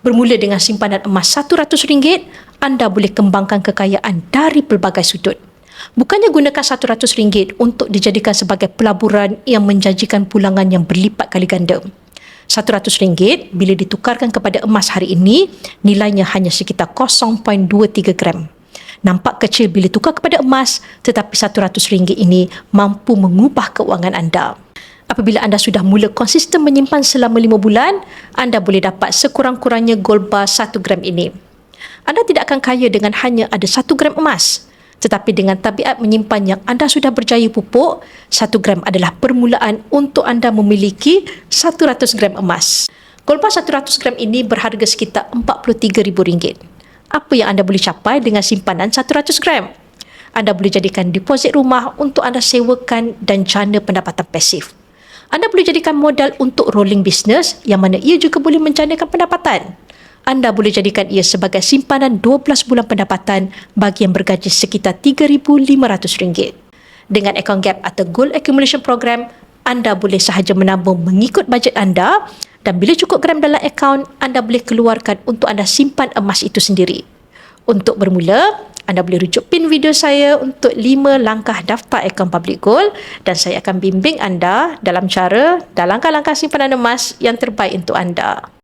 Bermula dengan simpanan emas RM100, anda boleh kembangkan kekayaan dari pelbagai sudut. Bukannya gunakan RM100 untuk dijadikan sebagai pelaburan yang menjanjikan pulangan yang berlipat kali ganda. RM100 bila ditukarkan kepada emas hari ini, nilainya hanya sekitar 0.23 gram. Nampak kecil bila tukar kepada emas, tetapi RM100 ini mampu mengubah keuangan anda. Apabila anda sudah mula konsisten menyimpan selama lima bulan, anda boleh dapat sekurang-kurangnya gold bar satu gram ini. Anda tidak akan kaya dengan hanya ada satu gram emas. Tetapi dengan tabiat menyimpan yang anda sudah berjaya pupuk, satu gram adalah permulaan untuk anda memiliki 100 gram emas. Gold bar 100 gram ini berharga sekitar RM43,000. Apa yang anda boleh capai dengan simpanan 100 gram? Anda boleh jadikan deposit rumah untuk anda sewakan dan jana pendapatan pasif. Anda boleh jadikan modal untuk rolling business yang mana ia juga boleh menjanakan pendapatan. Anda boleh jadikan ia sebagai simpanan 12 bulan pendapatan bagi yang bergaji sekitar RM3,500. Dengan account gap atau gold accumulation program, anda boleh sahaja menabung mengikut bajet anda dan bila cukup gram dalam akaun, anda boleh keluarkan untuk anda simpan emas itu sendiri. Untuk bermula, anda boleh rujuk pin video saya untuk 5 langkah daftar akaun public gold dan saya akan bimbing anda dalam cara dan langkah-langkah simpanan emas yang terbaik untuk anda.